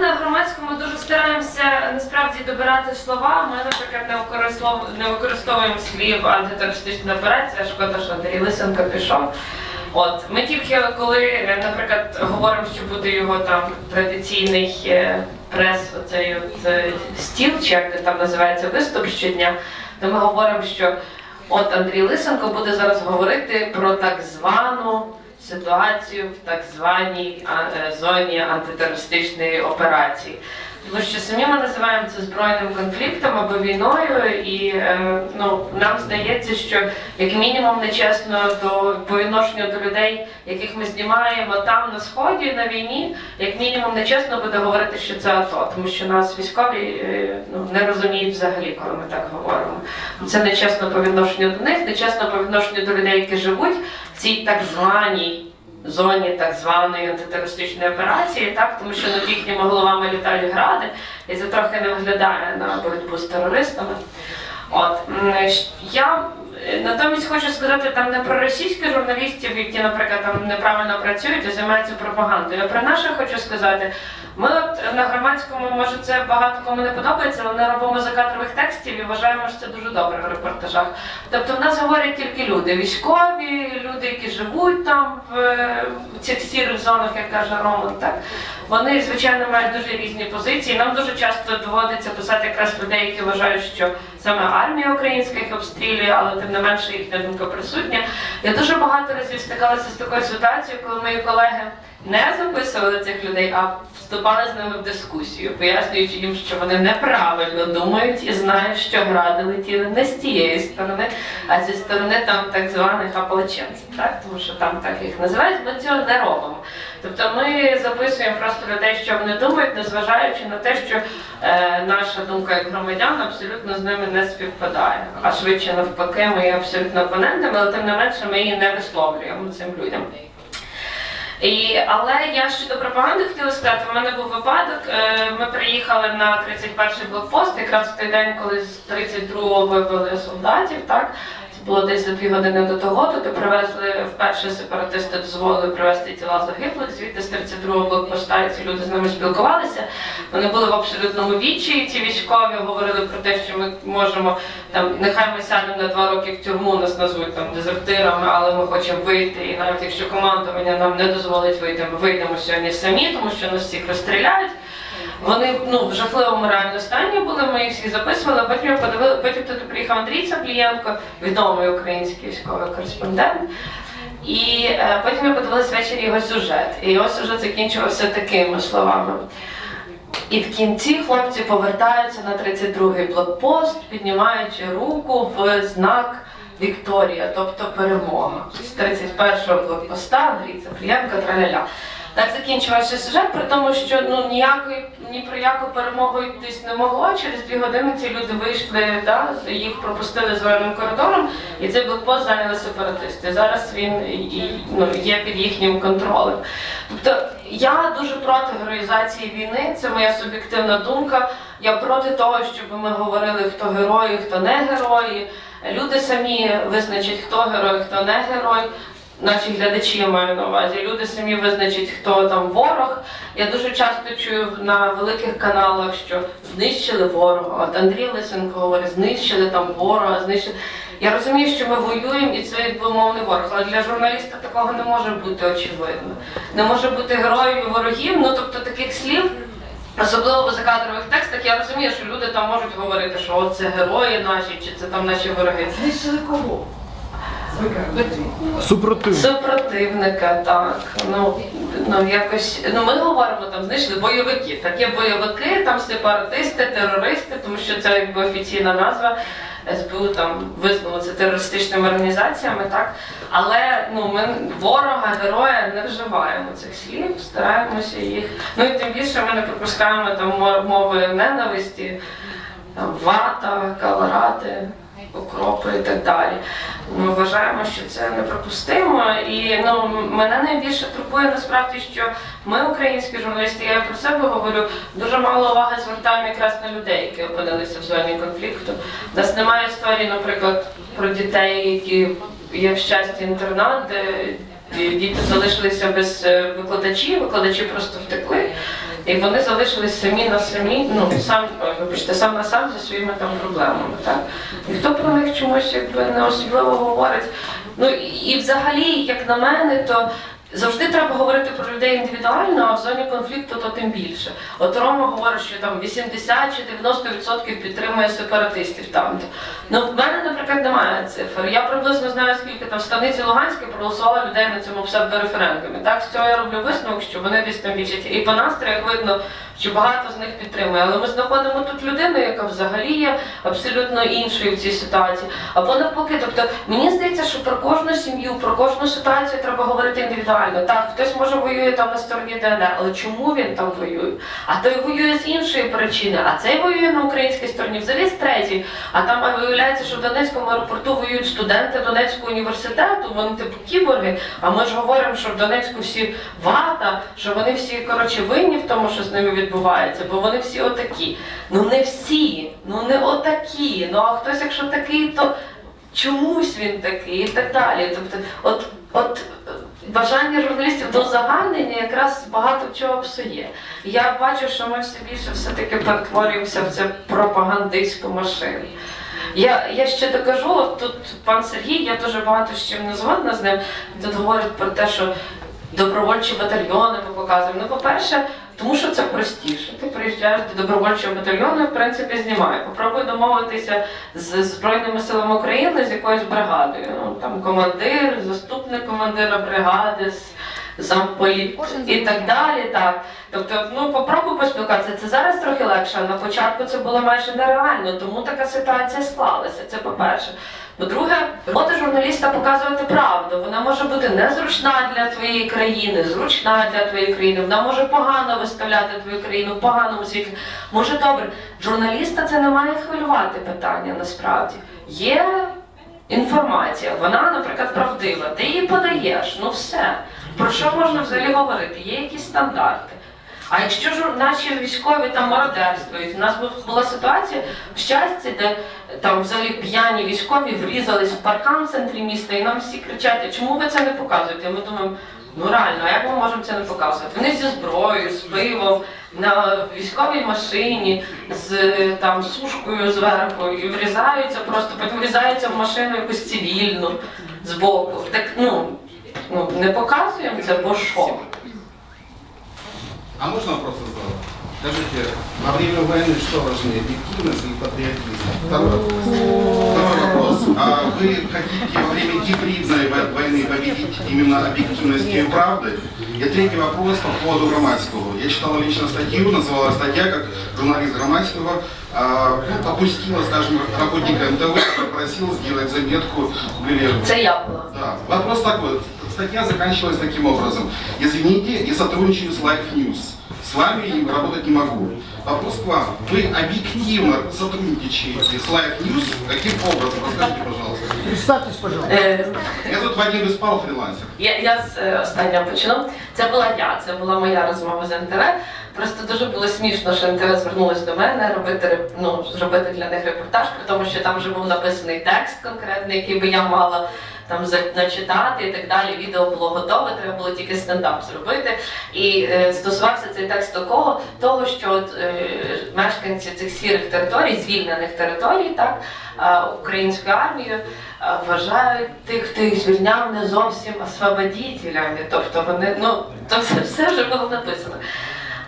на громадському дуже стараємося насправді добирати слова. Ми, наприклад, не використовуємо, не використовуємо слів антитерористична операція. Шкода, що Андрій Лисенко пішов. От ми тільки коли, наприклад, говоримо, що буде його там традиційний е, прес, оцей от, е, стіл, чи як це там називається виступ щодня, то ми говоримо, що от Андрій Лисенко буде зараз говорити про так звану ситуацію в так званій е, зоні антитерористичної операції. Тому що самі ми називаємо це збройним конфліктом або війною, і е, ну нам здається, що як мінімум нечесно до по відношенню до людей, яких ми знімаємо там на сході на війні, як мінімум нечесно буде говорити, що це АТО, тому що нас військові е, ну не розуміють взагалі, коли ми так говоримо. Це нечесно по відношенню до них, нечесно по відношенню до людей, які живуть цій так званій зоні так званої антитерористичної операції, так тому що над їхніми головами літають гради, і це трохи не виглядає на боротьбу з терористами. От я е, натомість хочу сказати там не про російських журналістів, які, наприклад, там неправильно працюють і займаються пропагандою. А про наших хочу сказати. Ми от на громадському, може, це багато кому не подобається, але ми робимо закадрових текстів і вважаємо, що це дуже добре в репортажах. Тобто в нас говорять тільки люди, військові, люди, які живуть там в, е, в цих сірих зонах, як каже Роман. Так вони звичайно мають дуже різні позиції. Нам дуже часто доводиться писати якраз людей, які вважають, що саме армія українська їх обстрілює, але тим не менше їхня думка присутня. Я дуже багато разів стикалася з такою ситуацією, коли мої колеги не записували цих людей, а вступали з ними в дискусію, пояснюючи їм, що вони неправильно думають і знають, що гради летіли не з тієї сторони, а зі сторони там так званих ополченців, так тому що там так їх називають. Ми цього не робимо. Тобто ми записуємо просто людей, що вони думають, незважаючи на те, що е, наша думка як громадян абсолютно з ними не співпадає. А швидше навпаки, ми є абсолютно опонентами, але тим не менше ми її не висловлюємо цим людям. І, але я щодо пропаганди хотіла сказати, в мене був випадок. е, Ми приїхали на 31-й блокпост, якраз в той день, коли з 32-го вивели солдатів. Так було десь за дві години до того. Туди привезли вперше сепаратисти дозволили привезти тіла загиблих. Звідти з 32-го блокпоста і ці люди з ними спілкувалися. Вони були в абсолютному відчаї. Ці військові говорили про те, що ми можемо там, нехай ми сядемо на два роки в тюрму, нас назвуть там дезертирами, але ми хочемо вийти. І навіть якщо командування нам не дозволить вийти, ми вийдемо сьогодні самі, тому що нас всіх розстріляють. Вони ну в жахливому реально стані були. Ми їх всіх записували. Потім подивили. Потім туди приїхав Андрій Цаплієнко, відомий український військовий кореспондент. І е, потім я подивилась ввечері його сюжет. І його сюжет закінчувався такими словами. І в кінці хлопці повертаються на 32-й блокпост, піднімаючи руку в знак Вікторія, тобто перемога. З 31-го блокпоста Андрій Цаплієнко, траля-ля. Так закінчувався сюжет, при тому, що ну ніякої ні про яку перемогу йтись не могло. Через дві години ці люди вийшли, да, їх пропустили звольним коридором, і цей блокпост зайняли сепаратисти. Зараз він і, ну, є під їхнім контролем. Тобто я дуже проти героїзації війни, це моя суб'єктивна думка. Я проти того, щоб ми говорили, хто герої, хто не герої. Люди самі визначать, хто герой, хто не герой. Наші глядачі я маю на увазі. Люди самі визначать, хто там ворог. Я дуже часто чую на великих каналах, що знищили ворога. От Андрій Лисенко говорить, знищили там ворога, знищили. Я розумію, що ми воюємо і це безумовний ворог, але для журналіста такого не може бути очевидно. Не може бути героїв і ворогів. Ну тобто таких слів, особливо в закадрових текстах, я розумію, що люди там можуть говорити, що це герої наші, чи це там наші вороги. Знищили кого? Ви кажете. Супротив. Супротивника, так. Ну, ну якось. Ну ми говоримо там, знайшли бойовики. Так є бойовики, там сепаратисти, терористи, тому що це якби офіційна назва. СБУ там визнало це терористичними організаціями, так. Але ну ми ворога, героя не вживаємо цих слів, стараємося їх. Ну і тим більше ми не пропускаємо там мови ненависті, там, вата, каларати, окропи і так далі. Ми вважаємо, що це неприпустимо. І ну мене найбільше турбує насправді, що ми, українські журналісти, я про себе говорю, дуже мало уваги звертаємо якраз на людей, які опинилися в зоні конфлікту. У нас немає історії, наприклад, про дітей, які є в щасті інтернат, де діти залишилися без е, викладачів, викладачі просто втекли. І вони залишились самі на самі, ну сам, вибачте, сам на сам зі своїми там проблемами. Так? Ніхто про них чомусь якби не особливо говорить. Ну і взагалі, як на мене, то завжди треба говорити про людей індивідуально, а в зоні конфлікту то тим більше. От Рома говорить, що там 80 чи 90% підтримує сепаратистів там. Ну в мене, наприклад, немає цифр. Я приблизно знаю, скільки там в станиці Луганській проголосувало людей на цьому псевдореферендумі. Так, з цього я роблю висновок, що вони десь там більшать. І по настроях видно, що багато з них підтримує. Але ми знаходимо тут людину, яка взагалі є абсолютно іншою в цій ситуації. Або навпаки, тобто мені здається, що про кожну сім'ю, про кожну ситуацію треба говорити індивідуально. Так, хтось може воює там на стороні ДНР, але чому він там воює? А той воює з іншої причини, а цей воює на українській стороні, взагалі з третьої. А там виявляється, що в Донецькому аеропорту воюють студенти Донецького університету, вони типу кіборги. А ми ж говоримо, що в Донецьку всі вата, що вони всі коротше винні в тому, що з ними відбувається, бо вони всі отакі. Ну не всі, ну не отакі. Ну а хтось, якщо такий, то чомусь він такий і так далі. Тобто, от, от бажання журналістів до узагальнення якраз багато чого псує. Я бачу, що ми все більше все-таки перетворюємося в це пропагандистську машину. Я, я ще докажу, от тут пан Сергій, я дуже багато з чим не згодна з ним. Тут говорить про те, що добровольчі батальйони ми показуємо. Ну, по-перше, тому що це простіше. Ти приїжджаєш до добровольчого батальйону, в принципі, знімає. Попробуй домовитися з Збройними силами України з якоюсь бригадою. Ну, там командир, заступник командира бригади, замполіт і так далі. Так. Тобто, ну попробуй поспілкуватися. Це зараз трохи легше, а на початку це було майже нереально, тому така ситуація склалася. Це по-перше. По-друге, робота журналіста показувати правду. Вона може бути незручна для твоєї країни, зручна для твоєї країни. Вона може погано виставляти твою країну в поганому світлі. Може добре. Журналіста це не має хвилювати питання насправді. Є інформація, вона, наприклад, правдива. Ти її подаєш, ну все. Про що можна взагалі говорити? Є якісь стандарти. А якщо ж наші військові там мародерствують, у нас була ситуація в щастя, де там взагалі п'яні військові врізались в паркан в центрі міста, і нам всі кричать, чому ви це не показуєте? Ми думаємо, ну реально, як ми можемо це не показувати? Вони зі зброєю, з пивом, на військовій машині, з там сушкою зверху, і врізаються просто, потім врізаються в машину якусь цивільну збоку. Так ну, ну не показуємо це, бо що? А можна просто задать? Скажите, во время войны что важнее, объективность или патриотизм? Второй вопрос. Второй вопрос. А вы хотите во время гибридной во- войны победить именно объективностью и правдой? И третий вопрос по поводу Громадского. Я читал лично статью, называлась статья, как журналист Громадского а, ну, попустила, скажем, работника МТВ, который просил сделать заметку были Це я була. да. Вопрос такой. Статья заканчивалась таким образом. Извините, я сотрудничаю с Life News. С вами работать не могу. Вопрос к вам. Вы объективно сотрудничаете с Life News? Каким образом? Расскажите, пожалуйста. Представьтесь, пожалуйста. Е, Я тут Вадим Беспал, фрилансер. Я, я з е, останнього почну. Це була я, це була моя розмова з НТВ. Просто дуже було смішно, що НТВ звернулось до мене робити реп- ну, зробити для них репортаж, при тому, що там вже був написаний текст конкретний, який би я мала там начитати і так далі. Відео було готове, треба було тільки стендап зробити. І е, стосувався цей текст такого, того, що от, е, мешканці цих сірих територій, звільнених територій, так, е, українською армією, е, вважають тих, хто їх звільняв не зовсім освободітелями. Тобто вони, ну, то все, все вже було написано.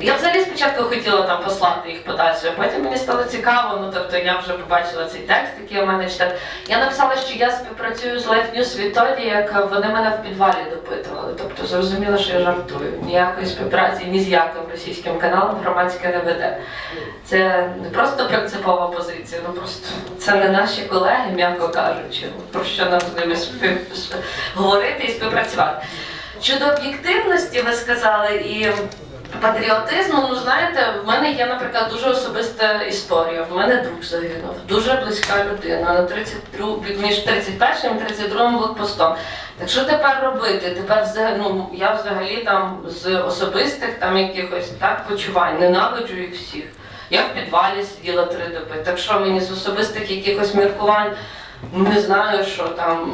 Я взагалі спочатку хотіла там послати їх подальше, а потім мені стало цікаво, ну тобто я вже побачила цей текст, який у мене читав. Я написала, що я співпрацюю з Life News відтоді, як вони мене в підвалі допитували. Тобто зрозуміло, що я жартую. Ніякої співпраці ні з яким російським каналом громадське не веде. Це не просто принципова позиція, ну просто це не наші колеги, м'яко кажучи. Про що нам з ними спів- говорити і співпрацювати. Щодо об'єктивності, ви сказали, і патріотизму, ну знаєте, в мене є, наприклад, дуже особиста історія. В мене друг загинув, дуже близька людина на 32, між 31 і 32 блокпостом. Так що тепер робити? Тепер ну, я взагалі там з особистих там якихось так почувань, ненавиджу їх всіх. Я в підвалі сиділа три доби. Так що мені з особистих якихось міркувань, ну не знаю, що там.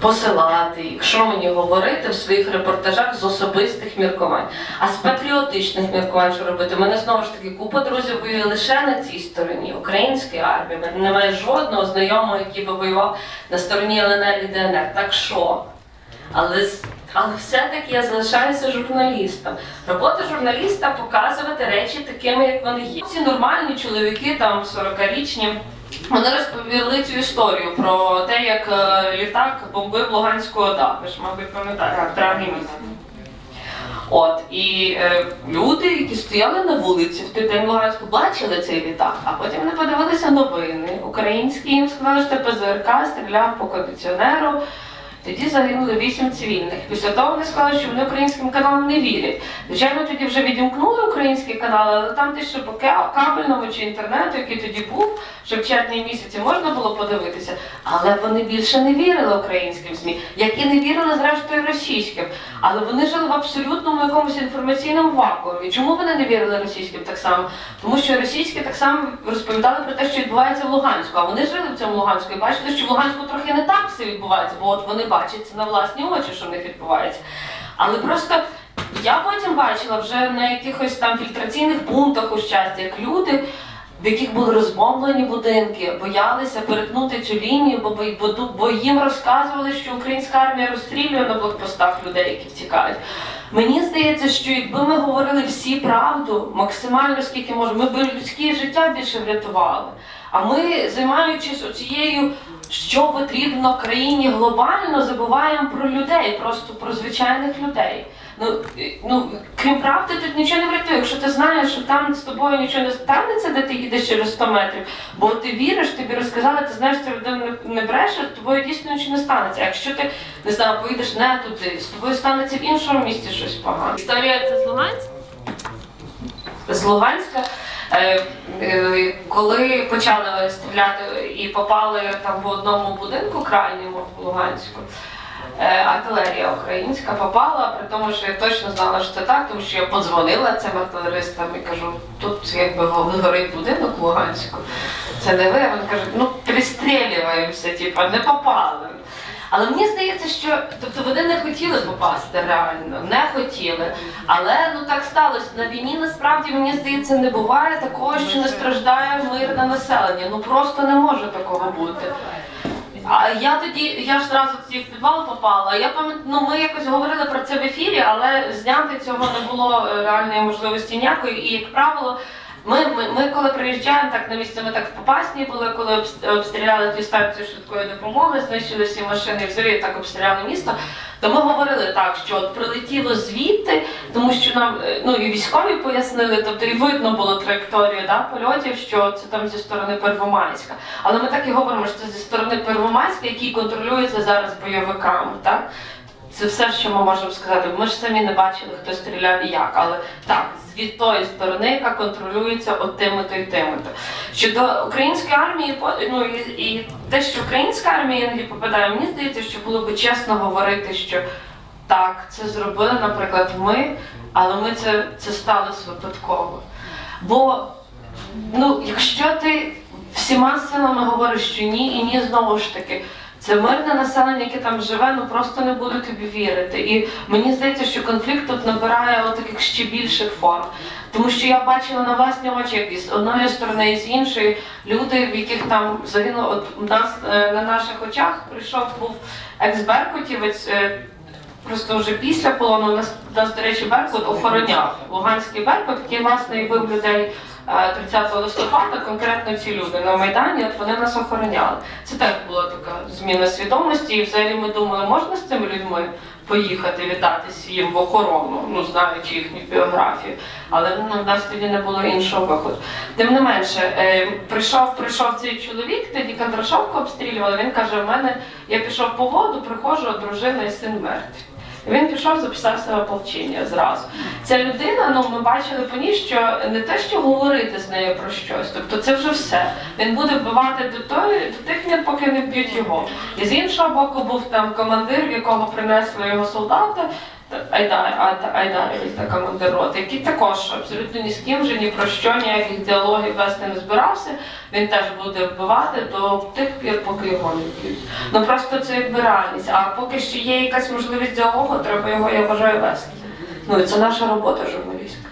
Посилати їх, що мені говорити в своїх репортажах з особистих міркувань. А з патріотичних міркувань, що робити? У мене знову ж таки купа друзів воює лише на цій стороні, українській армії. У мене немає жодного знайомого, який би воював на стороні ЛНР і ДНР. Так що? Але, але все-таки я залишаюся журналістом. Робота журналіста показувати речі такими, як вони є. Ці нормальні чоловіки, там 40-річні, вони розповіли цю історію про те, як е, літак бомбив Луганську ОДА. Ви ж, мабуть, пам'ятаєте, в травні місяці. От і е, люди, які стояли на вулиці в той день Луганську, бачили цей літак, а потім вони подивилися новини українські. Їм сказали, що ПЗРК стріляв по кондиціонеру. Тоді загинули вісім цивільних. Після того вони сказали, що вони українським каналам не вірять. Звичайно, тоді вже відімкнули українські канали, але там десь ще по кабельному чи інтернету, який тоді був, ще в червні місяці можна було подивитися. Але вони більше не вірили українським ЗМІ, як і не вірили зрештою російським. Але вони жили в абсолютному якомусь інформаційному вакуумі. Чому вони не вірили російським так само? Тому що російські так само розповідали про те, що відбувається в Луганську. А вони жили в цьому Луганську і бачили, що в Луганську трохи не так все відбувається, бо от вони бачать це на власні очі, що в них відбувається. Але просто я потім бачила вже на якихось там фільтраційних пунктах у щастя, як люди. В яких були розбомблені будинки, боялися перетнути цю лінію, бо, бо, бо їм розказували, що українська армія розстрілює на блокпостах людей, які втікають. Мені здається, що якби ми говорили всі правду, максимально скільки можемо, ми б людське життя більше врятували. А ми, займаючись оцією, що потрібно країні глобально, забуваємо про людей, просто про звичайних людей. Ну, ну крім правди, тут нічого не врятує. Якщо ти знаєш, що там з тобою нічого не станеться, де ти їдеш через 100 метрів, бо ти віриш, тобі розказали, ти знаєш, що людина не бреше, з тобою дійсно нічого не станеться. Якщо ти не знаю, поїдеш не туди, з тобою станеться в іншому місці щось погане. Історія це з Луганська? З Луганська. Е, е, Коли почали стріляти і попали там в одному будинку крайньому в Луганську, е, артилерія українська попала, при тому, що я точно знала, що це так, тому що я подзвонила цим артилеристам і кажу, тут якби горить будинок в Луганську, це не ви, вони кажуть, ну пристрілюємося, типу, не попали. Але мені здається, що тобто вони не хотіли попасти реально, не хотіли. Але ну так сталося. На війні насправді мені здається не буває такого, що не страждає мирне населення. Ну просто не може такого бути. А я тоді, я ж тоді в підвал попала. Я пам'ятаю, ну ми якось говорили про це в ефірі, але зняти цього не було е, реальної можливості ніякої. І як правило, ми, ми, ми коли приїжджаємо так на місце, ми так в Попасні були, коли обстріляли ті станцію швидкої допомоги, знищили всі машини, і взагалі так обстріляли місто. То ми говорили так, що от прилетіло звідти, тому що нам е, ну і військові пояснили, тобто і видно було траєкторію да, польотів, що це там зі сторони Первомайська. Але ми так і говоримо, що це зі сторони Первомайська, який контролюється зараз бойовиками. Так? Це все, що ми можемо сказати. Ми ж самі не бачили, хто стріляв і як, але так, від тої сторони, яка контролюється от тими-то і тими-то. Щодо української армії, ну і, і те, що українська армія іноді попадає, мені здається, що було б чесно говорити, що так, це зробили, наприклад, ми, але ми це, це сталося випадково. Бо ну, якщо ти всіма силами говориш, що ні, і ні, знову ж таки. Це мирне населення, яке там живе, ну просто не буду тобі вірити. І мені здається, що конфлікт тут набирає таких ще більших форм. Тому що я бачила на власні очі, як із одної сторони і з іншої люди, в яких там загинуло от у нас е, на наших очах прийшов був екс-беркутівець. е, Просто вже після полону нас, нас до речі, Беркут охороняв. Луганський Беркут, який власне і бив людей 30 листопада, конкретно ці люди на Майдані, от вони нас охороняли. Це теж була така зміна свідомості, і взагалі ми думали, можна з цими людьми поїхати вітатись їм в охорону, ну знаючи їхню біографію. Але ну, нас тоді не було іншого виходу. Тим не менше, е, прийшов, прийшов цей чоловік, тоді Кондрашовку обстрілювали. Він каже: в мене я пішов по воду, приходжу, дружина і син мертві. Він пішов, записався в ополчення зразу. Ця людина, ну ми бачили по ній, що не те, що говорити з нею про щось, тобто це вже все. Він буде вбивати до тої, до тих мір, поки не вб'ють його. І з іншого боку був там командир, якого принесли його солдати. Айдар, Айдар, айда, та командир який також абсолютно ні з ким вже ні про що, ніяких діалогів вести не збирався. Він теж буде вбивати до тих пір, поки його не вб'ють. Ну просто це якби реальність. А поки що є якась можливість діалогу, треба його, я вважаю, вести. Ну і це наша робота журналістська.